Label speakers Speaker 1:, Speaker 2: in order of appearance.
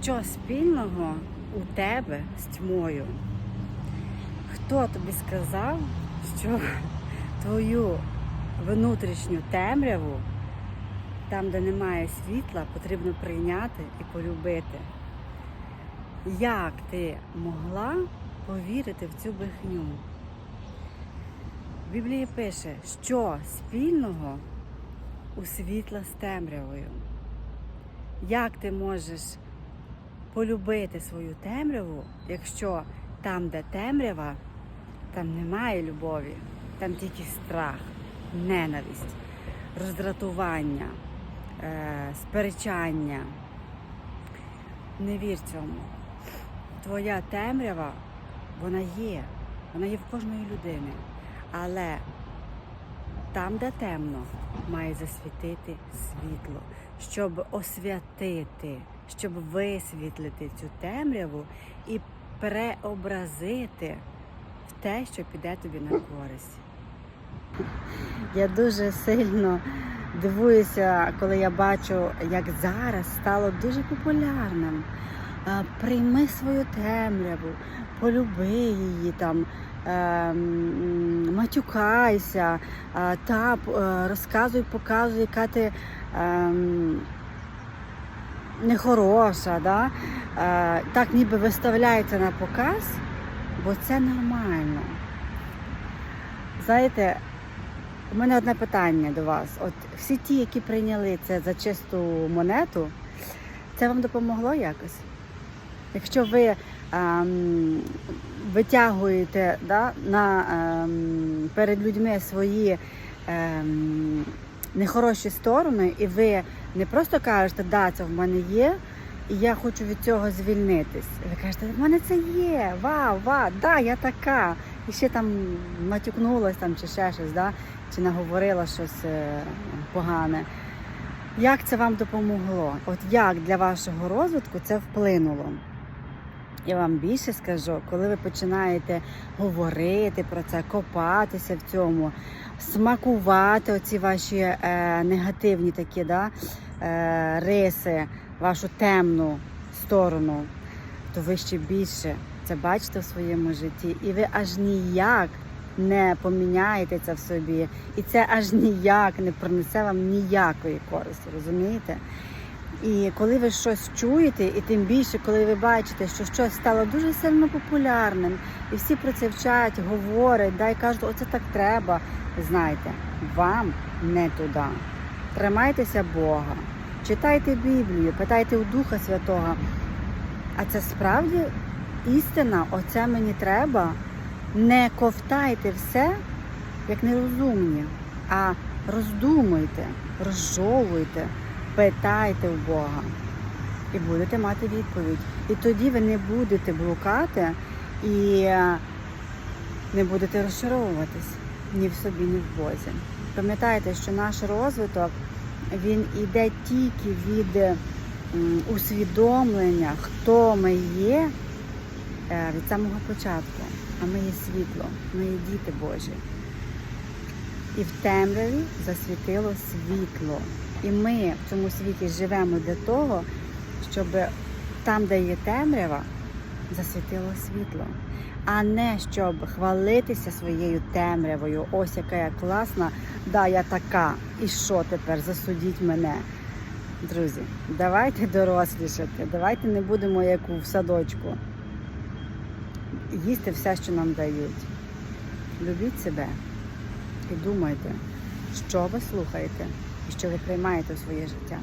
Speaker 1: Що спільного у тебе з тьмою? Хто тобі сказав, що твою внутрішню темряву, там, де немає світла, потрібно прийняти і полюбити? Як ти могла повірити в цю брехню? В Біблії пише, що спільного у світла з темрявою. Як ти можеш полюбити свою темряву, якщо там, де темрява, там немає любові, там тільки страх, ненависть, роздратування, е, сперечання. Не вір цьому. Твоя темрява, вона є, вона є в кожної людини. Але там, де темно, має засвітити світло, щоб освятити, щоб висвітлити цю темряву і преобразити в те, що піде тобі на користь. Я дуже сильно дивуюся, коли я бачу, як зараз стало дуже популярним. Прийми свою темряву, полюби її там, ем, матюкайся, та е, розказуй, показуй, яка ти ем, нехороша. Да? Е, так ніби виставляється на показ, бо це нормально. Знаєте, у мене одне питання до вас. От всі ті, які прийняли це за чисту монету, це вам допомогло якось? Якщо ви ем, витягуєте да, на, ем, перед людьми свої ем, нехороші сторони, і ви не просто кажете, да, це в мене є, і я хочу від цього звільнитись. Ви кажете, в мене це є, вау, вау, да, я така. І ще там матюкнулась там, чи ще щось, да? чи наговорила щось е, погане. Як це вам допомогло? От як для вашого розвитку це вплинуло? Я вам більше скажу, коли ви починаєте говорити про це, копатися в цьому, смакувати оці ваші е, негативні такі да, е, риси, вашу темну сторону, то ви ще більше це бачите в своєму житті, і ви аж ніяк не поміняєте це в собі, і це аж ніяк не принесе вам ніякої користі, розумієте? І коли ви щось чуєте, і тим більше, коли ви бачите, що щось стало дуже сильно популярним, і всі про це вчать, говорять, да, і кажуть, оце так треба. Знаєте, вам не туди. Тримайтеся Бога, читайте Біблію, питайте у Духа Святого. А це справді істина, оце мені треба. Не ковтайте все, як нерозумні, а роздумуйте, розжовуйте, питайте у Бога і будете мати відповідь. І тоді ви не будете блукати і не будете розчаровуватись ні в собі, ні в Бозі. Пам'ятайте, що наш розвиток він іде тільки від усвідомлення, хто ми є е, від самого початку. А ми є світло, ми є діти Божі. І в темряві засвітило світло. І ми в цьому світі живемо для того, щоб там, де є темрява, засвітило світло. А не щоб хвалитися своєю темрявою. Ось яка я класна, да, я така. І що тепер? Засудіть мене. Друзі, давайте дорослішати, давайте не будемо як у садочку. Їсти все, що нам дають. Любіть себе і думайте, що ви слухаєте і що ви приймаєте у своє життя.